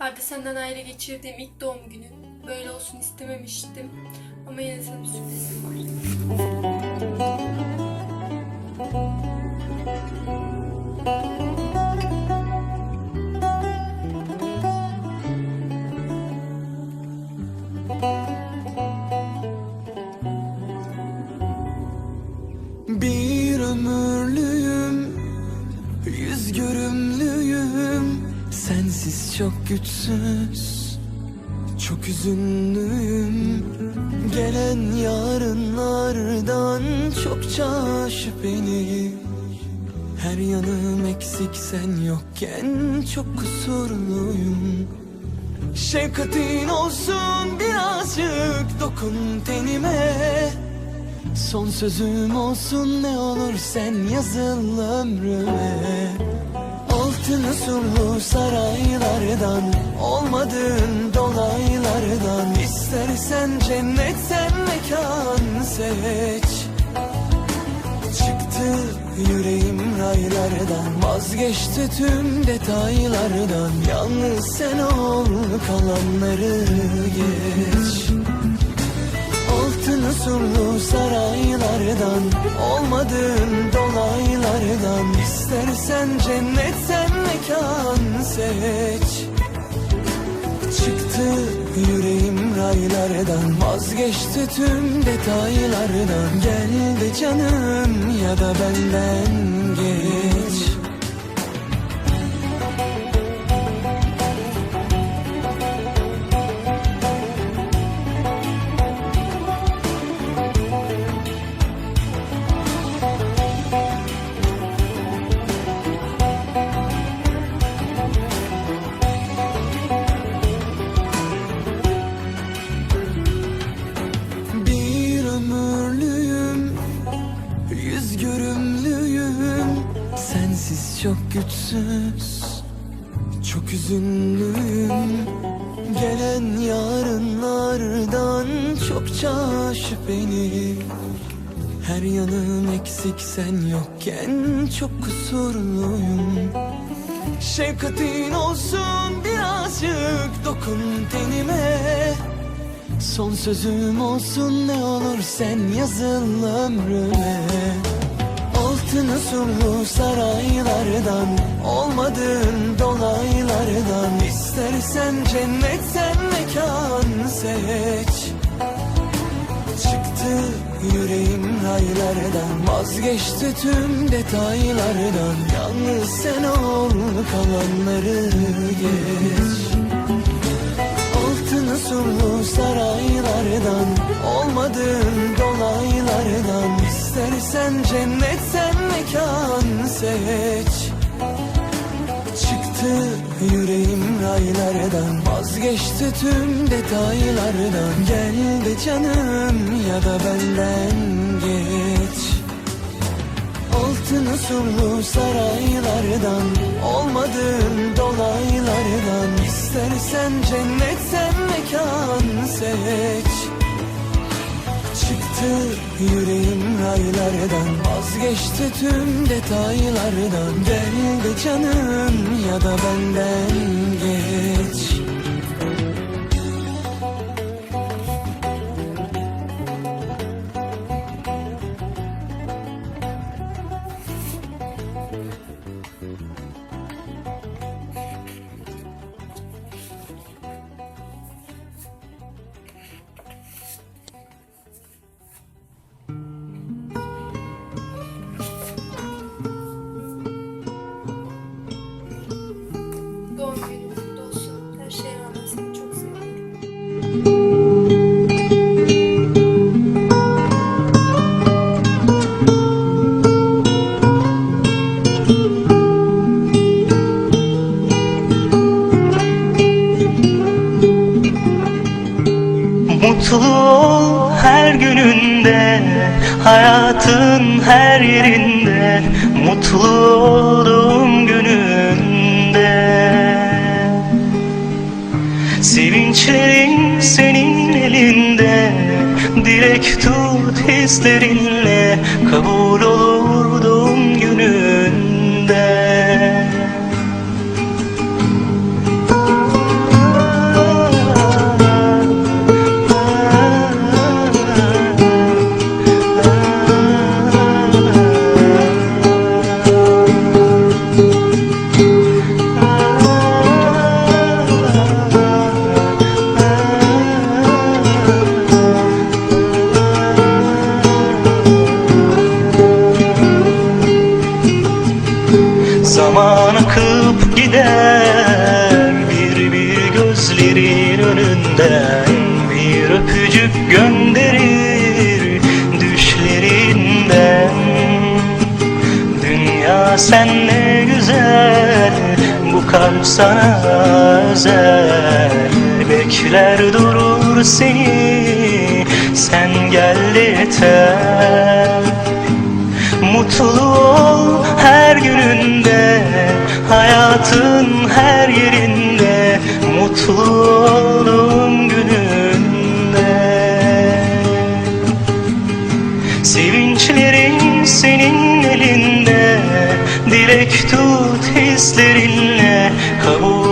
Arda senden ayrı geçirdiğim ilk doğum günün. Böyle olsun istememiştim. Ama yine sana bir sürprizim var. Sensiz çok güçsüz Çok üzünlüyüm. Gelen yarınlardan Çokça şüpheli Her yanım eksik sen yokken Çok kusurluyum. Şefkatin olsun birazcık Dokun tenime. Son sözüm olsun ne olur sen yazıl ömrüme Altın surlu saraylardan Olmadığın dolaylardan. İstersen cennetten mekan seç. Çıktı yüreğim raylardan Vazgeçti tüm detaylardan. Yalnız sen ol kalanları geç Altın surlu saraylardan Olmadığın dolaylardan. İstersen cennetten mekan seç. Çıktı yüreğim raylardan Vazgeçti tüm detaylardan. Gel de canım ya da benden geç çok güçsüz. Çok üzünlüyüm Gelen yarınlardan. Çokça şüpheli Her yanım eksik sen yokken Çok kusurluyum. Şefkatin olsun birazcık Dokun tenime. Son sözüm olsun ne olur sen yazıl ömrüme Altın surlu saraylardan Olmadığın dolaylardan. İstersen cennetten mekan seç. Çıktı yüreğim raylardan Vazgeçti tüm detaylardan. Yalnız sen ol kalanları geç. Altın surlu saraylardan Olmadığın dolaylardan. İstersen cennetten mekan seç. Çıktı yüreğim raylardan Vazgeçti tüm detaylardan. Gel de canım ya da benden geç. Altın surlu saraylardan Olmadığın dolaylardan. İstersen cennetten mekan seç Çıktı yüreğim raylardan Vazgeçti tüm detaylardan. Gel de canım ya da benden geç Mutlu ol her gününde Hayatın her yerinde. Mutlu olduğum Dilek tut hislerinle Kabul olur yüzünden Bir öpücük gönderir düşlerinden. Dünya sen ne güzel Bu kalp sana özel. Bekler durur seni Sen gel yeter. Mutlu ol her gününde Hayatın her yerinde. Mutlu senin elinde. Dilek tut hislerinle Kabul